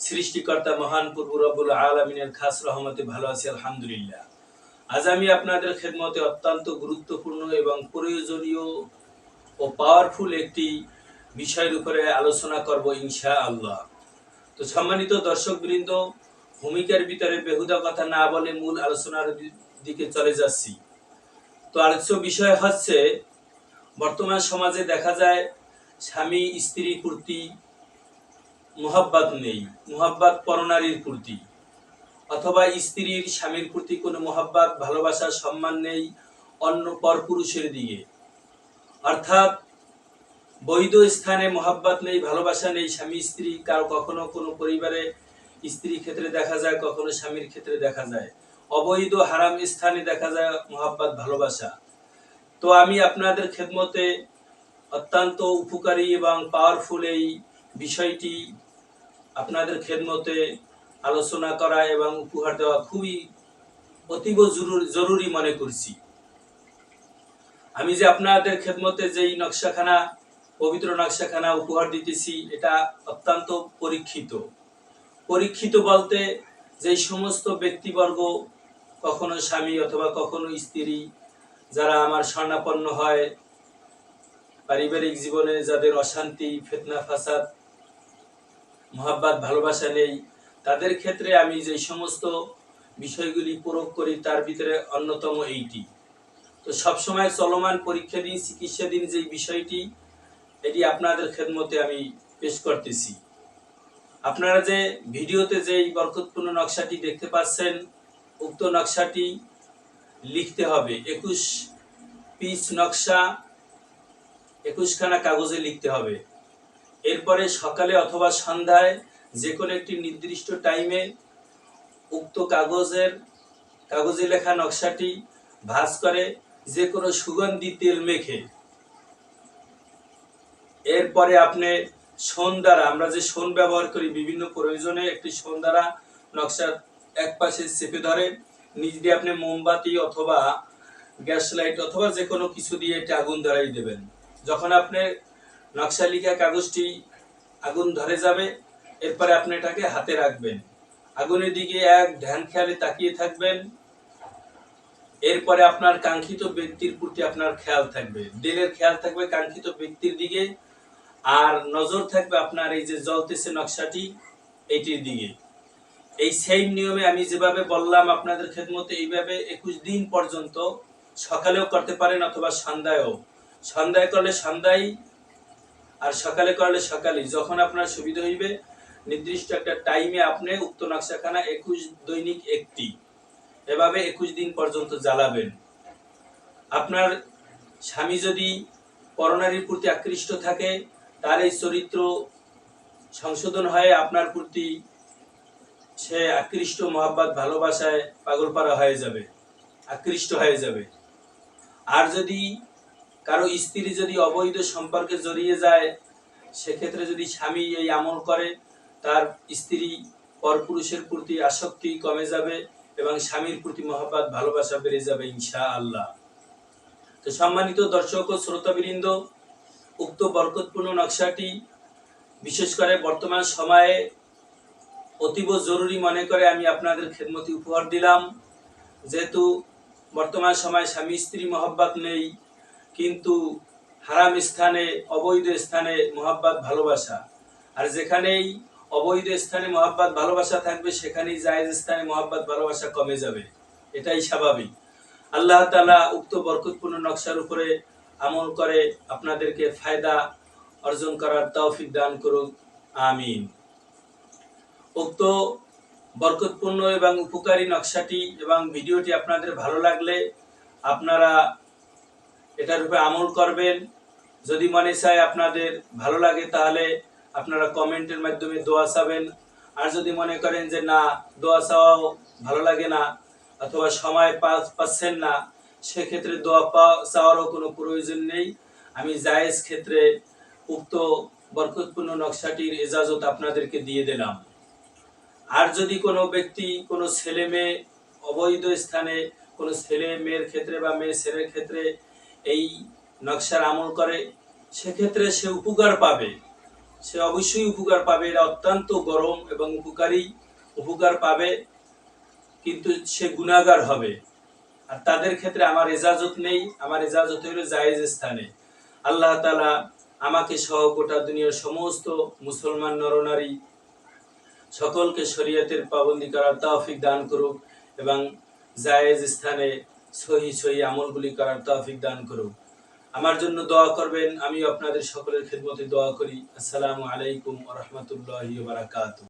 সৃষ্টিকর্তা মহান আলামিনের খাস রহমতে ভালো আছি, আলহামদুলিল্লাহ। আজ আমি আপনাদের খেদমতে অত্যন্ত গুরুত্বপূর্ণ এবং প্রয়োজনীয় ও পাওয়ারফুল একটি বিষয়ের উপরে আলোচনা করব ইনশা আল্লাহ তো সম্মানিত দর্শক বৃন্দ ভূমিকার ভিতরে বেহুদা কথা না বলে মূল আলোচনার দিকে চলে যাচ্ছি। তো আলোচ্য বিষয় হচ্ছে, বর্তমান সমাজে দেখা যায় স্বামী, স্ত্রী, কুর্তি, মোহাব্বাত নেই। মোহাব্বাত পরনারীর প্রতি অথবা স্ত্রীর স্বামীর প্রতি কোনো মোহাব্বাত, ভালোবাসা, সম্মান নেই অন্য পরপুরুষের দিকে। অর্থাৎ বৈধ স্থানে মহাব্বাত নেই, ভালোবাসা নেই, স্বামী, স্ত্রী, কারও কখনো কোনো পরিবারে স্ত্রী ক্ষেত্রে দেখা যায়, কখনো স্বামীর ক্ষেত্রে দেখা যায়। অবৈধ হারাম স্থানে দেখা যায় মহাব্বাত, ভালোবাসা। তো আমি আপনাদের খেদমতে অত্যন্ত উপকারী এবং পাওয়ারফুল এই বিষয়টি আপনাদের খেদমতে আলোচনা করা এবং উপহার দেওয়া খুবই অতীব জরুরি জরুরি মনে করছি। আমি যে আপনাদের খেদমতে যেই নকশাখানা পবিত্র নকশাখানা উপহার দিতেছি, এটা অত্যন্ত পরীক্ষিত। পরীক্ষিত বলতে যেই সমস্ত ব্যক্তিবর্গ, কখনো স্বামী অথবা কখনো স্ত্রী, যারা আমার স্বর্ণাপন্ন হয়, পারিবারিক জীবনে যাদের অশান্তি, ফেতনা, ফাসাদ, মহাব্বাত, ভালোবাসা নেই, তাদের ক্ষেত্রে আমি যে সমস্ত বিষয়গুলি প্রয়োগ করি, তার ভিতরে অন্যতম এইটি। তো সবসময় চলমান পরীক্ষা দিন, চিকিৎসা দিন যে বিষয়টি এটি আপনাদের খেদমতে আমি পেশ করতেছি। আপনারা যে ভিডিওতে যে বরকতপূর্ণ নকশাটি দেখতে পাচ্ছেন, উক্ত নকশাটি লিখতে হবে, একুশ পিস নকশা একুশখানা কাগজে লিখতে হবে। এরপরে সকালে অথবা সন্ধ্যায় যে কোনো একটি নির্দিষ্ট টাইমে উক্ত কাগজের, কাগজে লেখা নকশাটি ভাঁজ করে যে কোনো সুগন্ধি তেল মেখে এরপরে আপনি সোন দ্বারা, আমরা যে সোন ব্যবহার করি, বিভিন্ন প্রয়োজনে একটি সোন দ্বারা নকশার এক পাশে চেপে ধরে, নিচ দিয়ে আপনি মোমবাতি অথবা গ্যাস লাইট অথবা যে কোনো কিছু দিয়ে এটা আগুন ধরাই দেবেন। যখন আপনি নকশা লিখা কাগজটি আগুন ধরে যাবে, এরপরে আপনি এটাকে হাতে রাখবেন। আগুনের দিকে এক ধ্যান খেয়ালে তাকিয়ে থাকবেন। এরপরে আপনার কাঙ্ক্ষিত ব্যক্তির প্রতি আপনার খেয়াল থাকবে। দিলের খেয়াল থাকবে কাঙ্ক্ষিত ব্যক্তির দিকে। আর নজর থাকবে আপনার এই যে জ্বলতেছে নকশাটি, এটির দিকে। এই সেম নিয়মে আমি যেভাবে বললাম আপনাদের খেদমতে, এইভাবে একুশ দিন পর্যন্ত সকালেও করতে পারেন অথবা সন্ধ্যায়ও। সন্ধ্যায় করলে সন্ধ্যায় আর সকালে করলে সকালে যখন আপনার সুবিধা হইবে, নির্দিষ্ট একটা টাইমে আপনি উক্ত নকশাখানা একুশ দৈনিক একটি, এভাবে একুশ দিন পর্যন্ত জ্বালাবেন। আপনার স্বামী যদি পরনারীর প্রতি আকৃষ্ট থাকে তার এই চরিত্র সংশোধন হয়ে আপনার প্রতি সে আকৃষ্ট মহাব্বত, ভালোবাসায় পাগলপাড়া হয়ে যাবে, আকৃষ্ট হয়ে যাবে। আর যদি কারও স্ত্রী যদি অবৈধ সম্পর্কে জড়িয়ে যায়, সেক্ষেত্রে যদি স্বামী এই আমল করে, তার স্ত্রী পরপুরুষের প্রতি আসক্তি কমে যাবে এবং স্বামীর প্রতি মহাব্বত, ভালোবাসা বেড়ে যাবে ইনশা আল্লাহ তো সম্মানিত দর্শক ও শ্রোতাবৃন্দ উক্ত বরকতপূর্ণ নকশাটি বিশেষ করে বর্তমান সময়ে অতীব জরুরি মনে করে আমি আপনাদের খেদমতি উপহার দিলাম। যেহেতু বর্তমান সময়ে স্বামী স্ত্রী মহব্বত নেই, কিন্তু হারাম স্থানে, অবৈধ স্থানে মহাব্বত, ভালোবাসা। আর যেখানেই অবৈধ স্থানে মহাব্বত, ভালোবাসা থাকবে, সেখানেই জায়েজ স্থানে মহাব্বত, ভালোবাসা কমে যাবে। এটাই স্বাভাবিক। আল্লাহ তালা উক্ত বরকতপূর্ণ নকশার উপরে আমল করে, আপনাদেরকে ফায়দা অর্জন করার তৌফিক দান করুক আমিন। উক্ত বরকতপূর্ণ এবং উপকারী নকশাটি এবং ভিডিওটি আপনাদের ভালো লাগলে আপনারা এটার উপরে আমল করবেন। যদি মনে চায় আপনাদের ভালো লাগে তাহলে আপনারা কমেন্টের মাধ্যমে দোয়া চাবেন। আর যদি মনে করেন যে না, দোয়া চাওয়াও ভালো লাগে না, অথবা সময় পাচ্ছেন না সেক্ষেত্রে দোয়া পাওয়া চাওয়ারও কোনো প্রয়োজন নেই। আমি জায়েজ ক্ষেত্রে উক্ত বরকতপূর্ণ নকশাটির এজাজত আপনাদেরকে দিয়ে দিলাম। আর যদি কোনো ব্যক্তি, কোনো ছেলে মেয়ে অবৈধ স্থানে, কোনো ছেলে মেয়ের ক্ষেত্রে বা মেয়ে ছেলের ক্ষেত্রে এই নকশার আমল করে, সেক্ষেত্রে সে উপকার পাবে। সে অবশ্যই উপকার পাবে। এটা অত্যন্ত গরম এবং উপকারী, উপকার পাবে, কিন্তু সে গুণাগার হবে। আর তাদের ক্ষেত্রে আমার এজাজত নেই, আমার এজাজত হলো জায়েজ স্থানে। আল্লাহ তালা আমাকে সহ গোটা দুনিয়ার সমস্ত মুসলমান নরনারী সকলকে শরীয়তের পাবন্দি করার তৌফিক দান করুক এবং জায়েজ স্থানে সহি সহি আমলগুলি করার তৌফিক দান করুক। আমার জন্য দোয়া করবেন আমি আপনাদের সকলের খেদমতে দোয়া করি। আসসালামু আলাইকুম রহমতুল্লাহ বারাকাতু